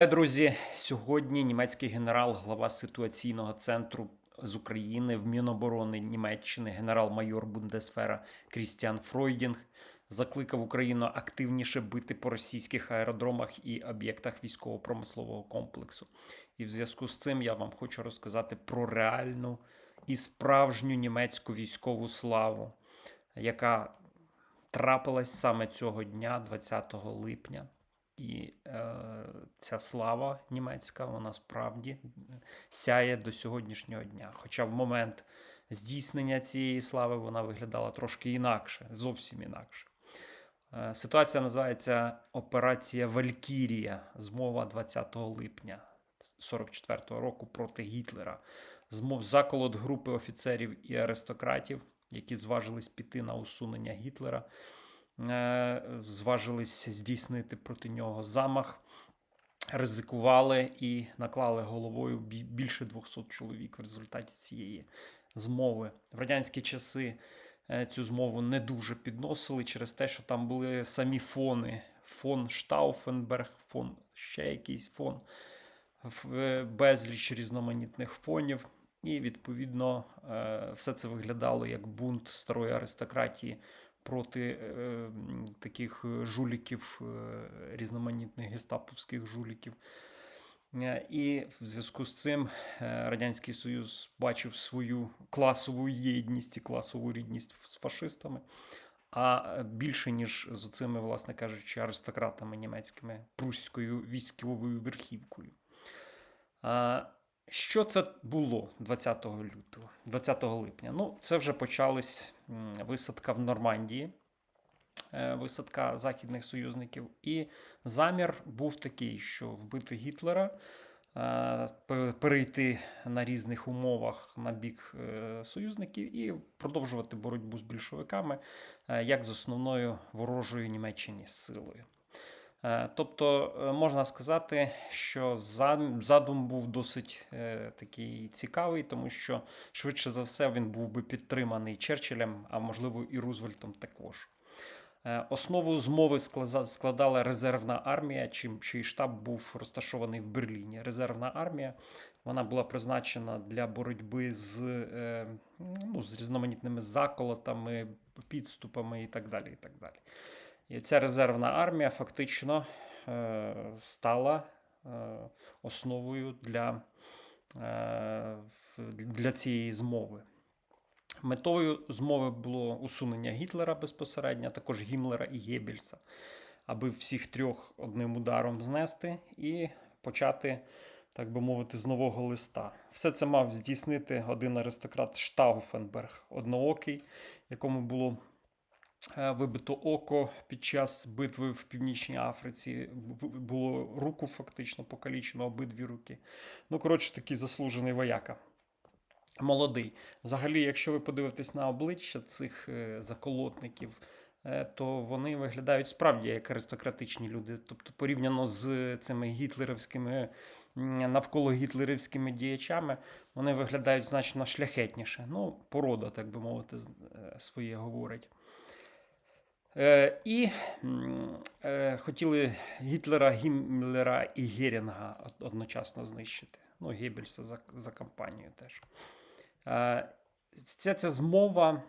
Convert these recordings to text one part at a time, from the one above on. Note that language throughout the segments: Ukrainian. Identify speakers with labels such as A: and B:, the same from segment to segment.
A: Друзі, сьогодні німецький генерал, глава ситуаційного центру з України в Міноборони Німеччини, генерал-майор Бундесфера Крістіан Фройдінг закликав Україну активніше бити по російських аеродромах і об'єктах військово-промислового комплексу. І в зв'язку з цим я вам хочу розказати про реальну і справжню німецьку військову славу, яка трапилась саме цього дня, 20 липня. І е, ця слава німецька, вона справді сяє до сьогоднішнього дня. Хоча в момент здійснення цієї слави вона виглядала трошки інакше, зовсім інакше. Е, ситуація називається Операція Валькірія, змова 20 липня 44-го року проти Гітлера. Змов заколот групи офіцерів і аристократів, які зважились піти на усунення Гітлера зважились здійснити проти нього замах, ризикували і наклали головою більше 200 чоловік в результаті цієї змови. В радянські часи е, цю змову не дуже підносили через те, що там були самі фони. Фон Штауфенберг, фон ще якийсь фон, е, безліч різноманітних фонів. І, відповідно, е, все це виглядало як бунт старої аристократії проти е, таких е, жуліків, е, різноманітних гестаповських жуліків. І в зв'язку з цим Радянський Союз бачив свою класову єдність і класову рідність з фашистами. А більше, ніж з цими, власне кажучи, аристократами німецькими прусською військовою верхівкою. Що це було 20 лютого, 20 липня? Ну, це вже почалась висадка в Нормандії, е, висадка західних союзників. І замір був такий, що вбити Гітлера, е, перейти на різних умовах на бік е, союзників і продовжувати боротьбу з більшовиками як з основною ворожою Німеччині силою. Е, Тобто е, можна сказати, що задум був досить е, такий цікавий, тому що швидше за все він був би підтриманий Черчиллем, а можливо і Рузвельтом також. Основу змови складала резервна армія, чий штаб був розташований в Берліні. Резервна армія вона була призначена для боротьби з, ну, з різноманітними заколотами, підступами і так далі. І так далі. І ця резервна армія фактично е, стала е, основою для, е, для цієї змови. Метою змови було усунення Гітлера безпосередньо, також Гімлера і Геббельса, аби всіх трьох одним ударом знести і почати, так би мовити, з нового листа. Все це мав здійснити один аристократ Штауфенберг, одноокий, якому було вибито око під час битви в Північній Африці. Було руку фактично покалічено, обидві руки. Ну, коротше, такий заслужений вояка. Молодий. Взагалі, якщо ви подивитесь на обличчя цих е, заколотників, е, то вони виглядають справді як аристократичні люди. Тобто, порівняно з цими гітлерівськими, навколо гітлерівськими діячами, вони виглядають значно шляхетніше. Ну, порода, так би мовити, е, своє говорить. Е, і е, хотіли Гітлера, Гіммлера і Герінга одночасно знищити. Ну, Геббельса за, за кампанію теж. Е, Ця, ця змова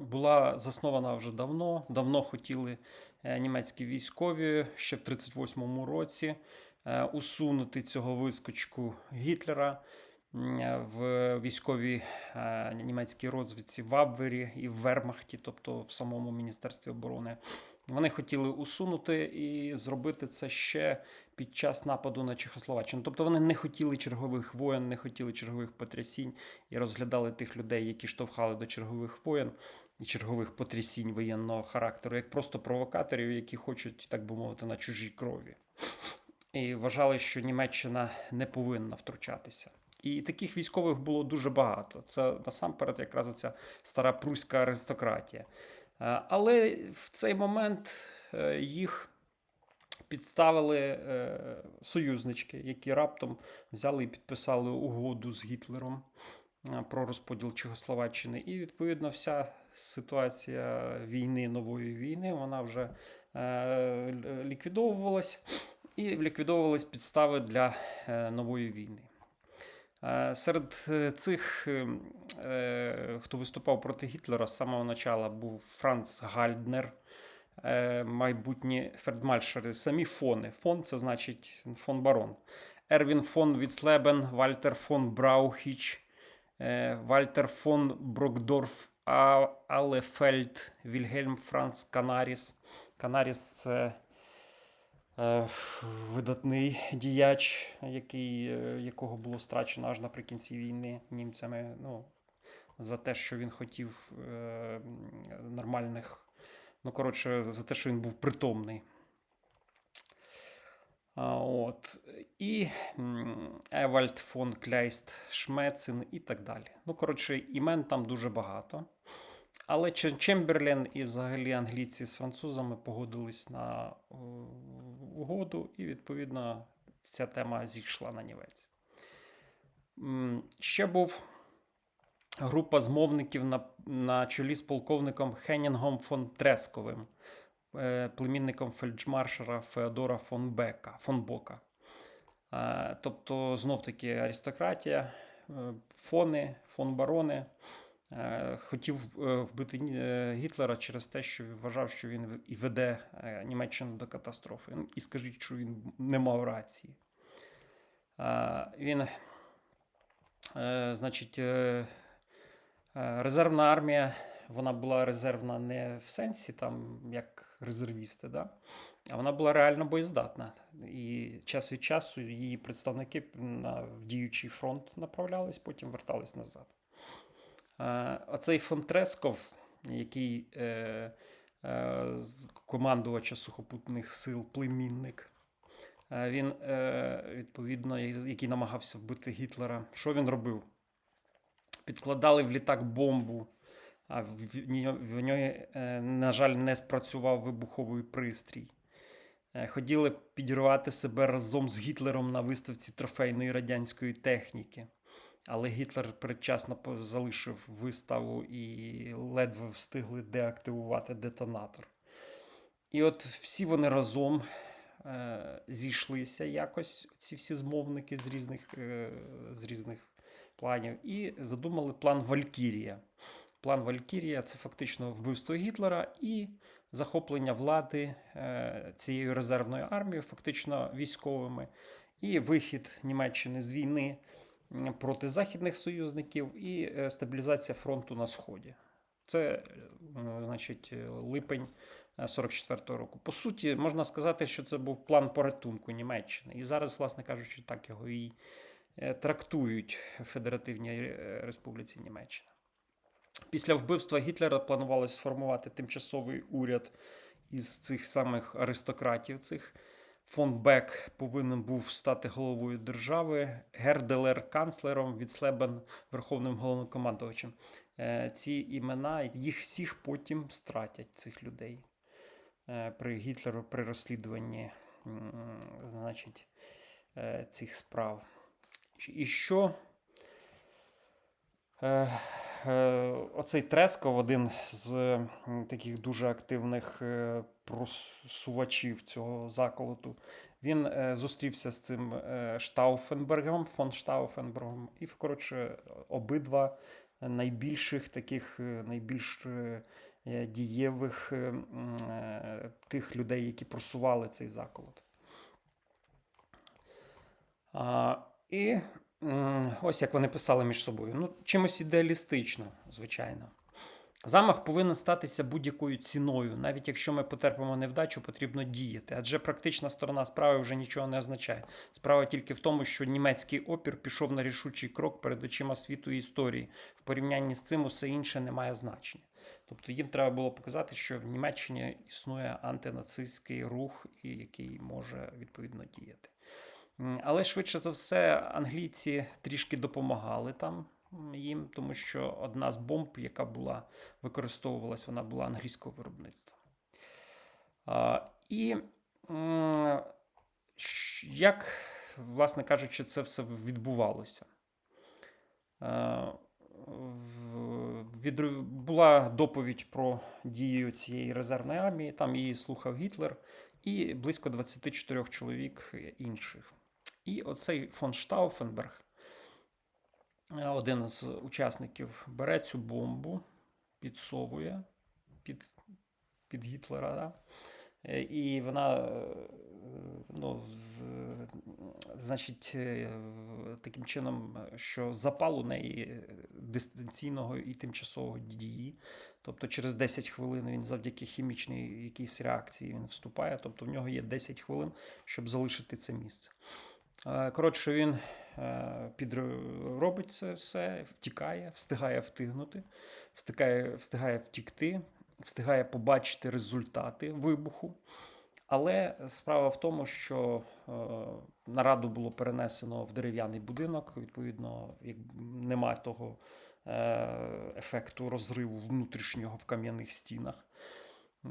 A: була заснована вже давно. Давно хотіли німецькі військові ще в 38-му році усунути цього вискочку Гітлера в військовій е, німецькій розвідці в Абвері і в Вермахті, тобто в самому Міністерстві оборони. Вони хотіли усунути і зробити це ще під час нападу на Чехословаччину. Тобто вони не хотіли чергових воєн, не хотіли чергових потрясінь і розглядали тих людей, які штовхали до чергових воєн і чергових потрясінь воєнного характеру, як просто провокаторів, які хочуть, так би мовити, на чужій крові. І вважали, що Німеччина не повинна втручатися. І таких військових було дуже багато. Це насамперед якраз оця стара пруська аристократія. Е, Але в цей момент е, їх підставили е, союзнички, які раптом взяли і підписали угоду з Гітлером е, про розподіл Чехословаччини. І відповідно вся ситуація війни, нової війни, вона вже ліквідовувалась. і ліквідовувались підстави для нової війни. Е, Серед е, цих, е, хто виступав проти Гітлера з самого початку, був Франц Гальднер, майбутні фельдмаршали, самі фони. Фон це значить фон барон. Ервін фон Віцлебен, Вальтер фон Браухіч, Вальтер фон Брокдорф, Алефельд, Вільгельм Франц Канаріс. Канаріс це видатний діяч, який, е, якого було страчено аж наприкінці війни німцями. Ну, за те, що він хотів е, нормальних. Ну, коротше, за те, що він був притомний. А, от. І Евальд фон Кляйст Шмецин і так далі. Ну, коротше, імен там дуже багато. Але Чем- Чемберлен і взагалі англійці з французами погодились на е, угоду, і, відповідно, ця тема зійшла на нівець. Ще був група змовників на, на чолі з полковником Хенінгом фон Тресковим, е, племінником фельдмаршала Феодора фон Бека, фон Бока. Е, Тобто, знов-таки аристократія, е, фони, фон барони. Е, Хотів е, вбити е, Гітлера через те, що вважав, що він і веде Німеччину до катастрофи. Ну, І скажіть, що він не мав рації. Він, значить, резервна армія, вона була резервна не в сенсі, там, як резервісти, да? а вона була реально боєздатна. І час від часу її представники на діючий фронт направлялись, потім вертались назад. Е, Оцей фон Тресков, який е, е, командувача сухопутних сил, племінник, е, він, е, відповідно, який намагався вбити Гітлера, що він робив? Підкладали в літак бомбу, а в, в, нього, е, на жаль, не спрацював вибуховий пристрій. Хотіли підірвати себе разом з Гітлером на виставці трофейної радянської техніки. Але Гітлер передчасно залишив виставу і ледве встигли деактивувати детонатор. І от всі вони разом е, зійшлися якось, ці всі змовники з різних, е, з різних планів, і задумали план Валькірія. План Валькірія це фактично вбивство Гітлера і захоплення влади е, цією резервною армією, фактично військовими, і вихід Німеччини з війни проти західних союзників і е, стабілізація фронту на сході. Це, е, значить, е, липень 44-го року. По суті, можна сказати, що це був план порятунку Німеччини. І зараз, власне кажучи, так його і трактують в Федеративній Республіці Німеччина. Після вбивства Гітлера планувалось сформувати тимчасовий уряд із цих самих аристократів. цих. Фон Бек повинен був стати головою держави, Герделер канцлером, Віцлебен верховним головнокомандувачем. Е, Ці імена їх всіх потім стратять цих людей е, при Гітлеру при розслідуванні значить, е, цих справ. І що Оцей Тресков, один з таких дуже активних е, просувачів цього заколоту, він е, зустрівся з цим е, Штауфенбергом, фон Штауфенбергом, і, коротше, обидва найбільших таких, е, найбільш е, е, дієвих е, е, тих людей, які просували цей заколот. І ось як вони писали між собою. Ну, чимось ідеалістично, звичайно. Замах повинен статися будь-якою ціною. Навіть якщо ми потерпимо невдачу, потрібно діяти. Адже практична сторона справи вже нічого не означає. Справа тільки в тому, що німецький опір пішов на рішучий крок перед очима світу і історії. В порівнянні з цим усе інше не має значення. Тобто їм треба було показати, що в Німеччині існує антинацистський рух, який може відповідно діяти. Але швидше за все, англійці трішки допомагали там їм, тому що одна з бомб, яка була використовувалась, вона була англійського виробництва. І як, власне кажучи, це все відбувалося? Була доповідь про дію цієї резервної армії, там її слухав Гітлер, і близько 24 чоловік інших. І оцей фон Штауфенберг, е, один з учасників, бере цю бомбу, підсовує під, під Гітлера. Да? Е, І вона, е, ну, значить, таким чином, що запал у неї дистанційного і тимчасового дії. Тобто через 10 хвилин він завдяки хімічній якійсь реакції він вступає. Тобто в нього є 10 хвилин, щоб залишити це місце. Е, Коротше, він е, підр- робить це все, втікає, встигає встигнути, встигає, встигає втікти, встигає побачити результати вибуху. Але справа в тому, що е, нараду було перенесено в дерев'яний будинок. Відповідно, як нема того ефекту розриву внутрішнього в кам'яних стінах.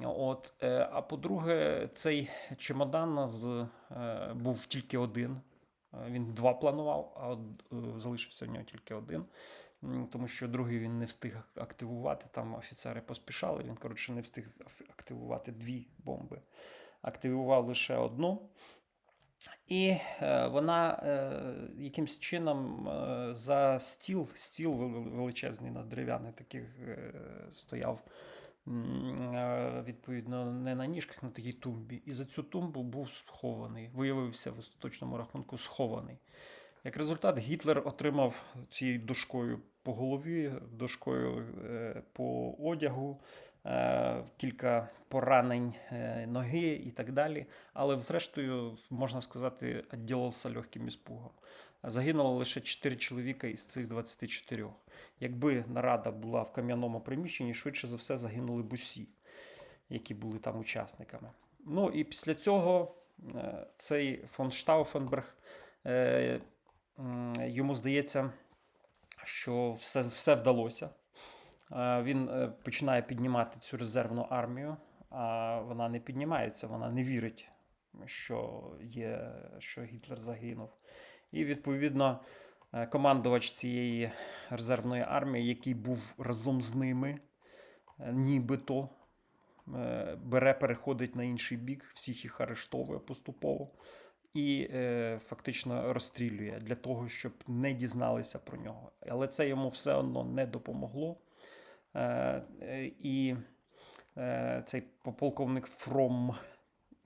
A: От, а по-друге, цей чемодан з, був тільки один. Він два планував, а е, залишився у нього тільки один. Тому що другий він не встиг активувати. Там офіцери поспішали. Він, коротше, не встиг активувати дві бомби. Активував лише одну. І е, вона е, якимсь чином за стіл, стіл величезний на дерев'яний таких стояв. Відповідно, не на ніжках, на такій тумбі. І за цю тумбу був схований, виявився в остаточному рахунку схований. Як результат, Гітлер отримав цією дошкою по голові, дошкою е, по одягу, кілька поранень е, ноги і так далі. Але, зрештою, можна сказати, відділився легким іспугом. Загинуло лише 4 чоловіка із цих 24. Якби нарада була в кам'яному приміщенні, швидше за все загинули б усі, які були там учасниками. Ну і після цього е, цей фон Штауфенберг е, йому здається, що все, все вдалося. Е, Він е, починає піднімати цю резервну армію, а вона не піднімається, вона не вірить, що, є, що Гітлер загинув. І відповідно е, командувач цієї резервної армії, який був разом з ними, нібито бере, переходить на інший бік, всіх їх арештовує поступово і фактично розстрілює для того, щоб не дізналися про нього. Але це йому все одно не допомогло. Е, і е, цей полковник Фром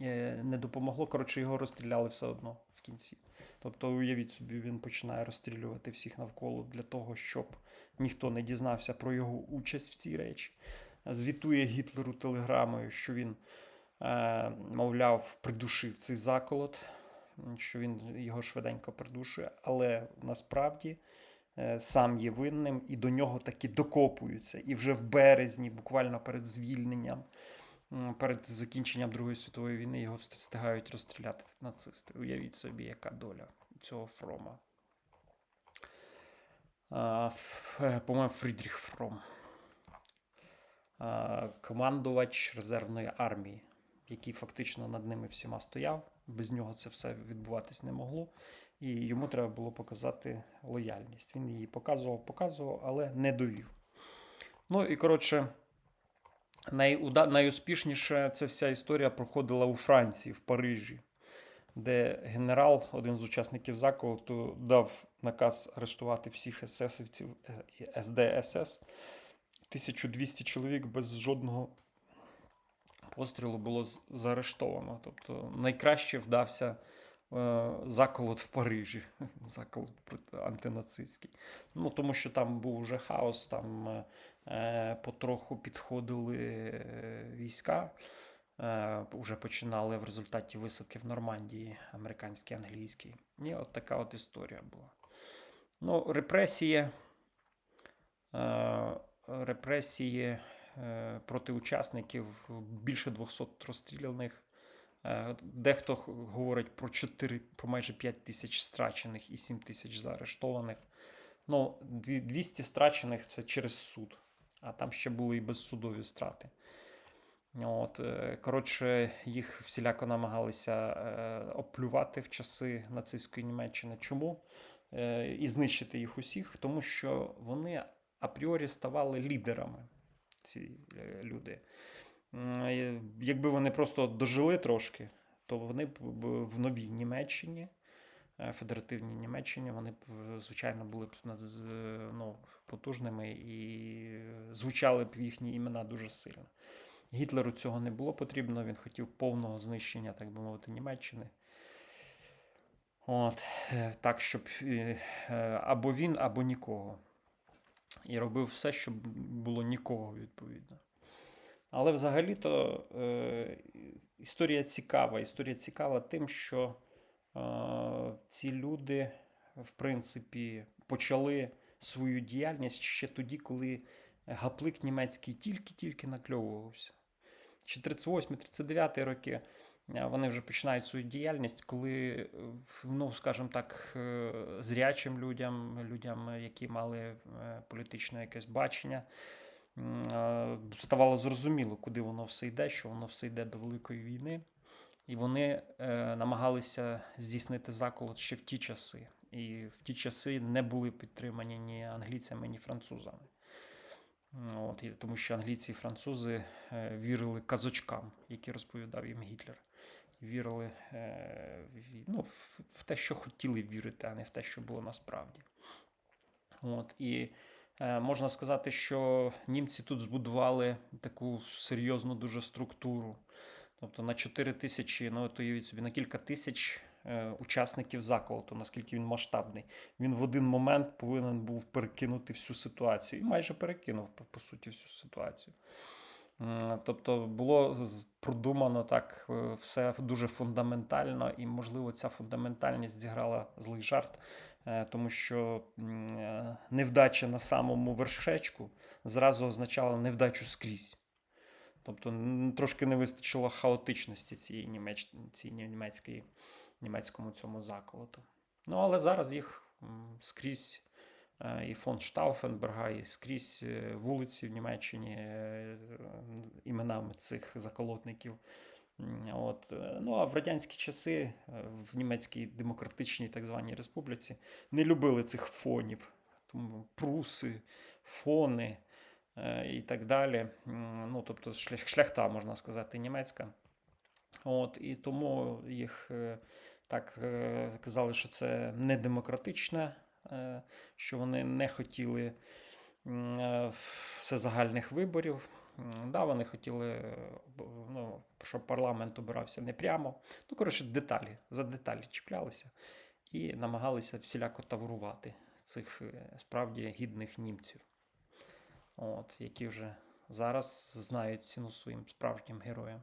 A: е, не допомогло. Коротше, його розстріляли все одно в кінці. Тобто, уявіть собі, він починає розстрілювати всіх навколо для того, щоб ніхто не дізнався про його участь в цій речі. Звітує Гітлеру телеграмою, що він, мовляв, придушив цей заколот, що він його швиденько придушує, але насправді сам є винним і до нього таки докопуються. І вже в березні, буквально перед звільненням, перед закінченням Другої світової війни, його встигають розстріляти нацисти. Уявіть собі, яка доля цього Фрома. Е, По-моєму, Фрідріх Фром. Командувач резервної армії, який фактично над ними всіма стояв. Без нього це все відбуватись не могло. І йому треба було показати лояльність. Він її показував, показував, але не довів. Ну і коротше, найуда... найуспішніше ця вся історія проходила у Франції, в Парижі, де генерал, один з учасників заколоту, дав наказ арештувати всіх есесівців е, СДСС. 1200 чоловік без жодного пострілу було заарештовано. Тобто найкраще вдався е, заколот в Парижі, заколот антинацистський. Ну, тому що там був вже хаос, там е, е, потроху підходили е, війська. Е, вже починали в результаті висадки в Нормандії, американський, англійський. І от така от історія була. Ну, репресії. Е, репресії е, проти учасників більше 200 розстріляних. Е, Дехто говорить про 4, про майже 5 тисяч страчених і 7 тисяч заарештованих. Ну, 200 страчених це через суд, а там ще були і безсудові страти. От, е, коротше, їх всіляко намагалися е, оплювати в часи нацистської Німеччини. Чому? І знищити їх усіх, тому що вони апріорі ставали лідерами, ці люди. Е, Якби вони просто дожили трошки, то вони б в новій Німеччині, е, федеративній Німеччині, вони б, е, звичайно, були б ну, потужними і звучали б їхні імена дуже сильно. Гітлеру цього не було потрібно, він хотів повного знищення, так би мовити, Німеччини. От, е, так, щоб е, е, або він, або нікого. І робив все, щоб було нікого, відповідно. Але взагалі-то е, історія цікава. Історія цікава тим, що е, ці люди, в принципі, почали свою діяльність ще тоді, коли гаплик німецький тільки-тільки накльовувався. Ще 38-39 роки е, вони вже починають свою діяльність, коли, е, ну, скажімо так, е, зрячим людям, людям, які мали політичне якесь бачення, ставало зрозуміло, куди воно все йде, що воно все йде до Великої війни. І вони е, намагалися здійснити заколот ще в ті часи. І в ті часи не були підтримані ні англійцями, ні французами. От, тому що англійці і французи е, вірили казочкам, які розповідав їм Гітлер. Вірили е, ну, в, те, що хотіли вірити, а не в те, що було насправді. От, і можна сказати, що німці тут збудували таку серйозну дуже структуру. Тобто на 4 тисячі, ну то уявіть собі, на кілька тисяч е, учасників заколоту, наскільки він масштабний. Він в один момент повинен був перекинути всю ситуацію. І майже перекинув, по, суті, всю ситуацію. Тобто було продумано так е, все дуже фундаментально, і, можливо, ця фундаментальність зіграла злий жарт, е, тому що е, невдача на самому вершечку зразу означала невдачу скрізь. Тобто трошки не вистачило хаотичності цієї німеч... цієї німецької, німецькому цьому заколоту. Ну, але зараз їх скрізь е, і фон Штауфенберга, і скрізь е, вулиці в Німеччині е, іменами цих заколотників. От. е, Ну, а в радянські часи е, в Німецькій демократичній так званій республіці не любили цих фонів. Тому пруси, фони е, і так далі. Ну, тобто шлях, шляхта, можна сказати, німецька. От, і тому їх так казали, що це не демократичне, що вони не хотіли всезагальних виборів. Да, вони хотіли, ну, щоб парламент обирався не прямо. Ну, коротше, деталі, за деталі чіплялися і намагалися всіляко таврувати цих е, справді гідних німців, от, які вже зараз знають ціну своїм справжнім героям.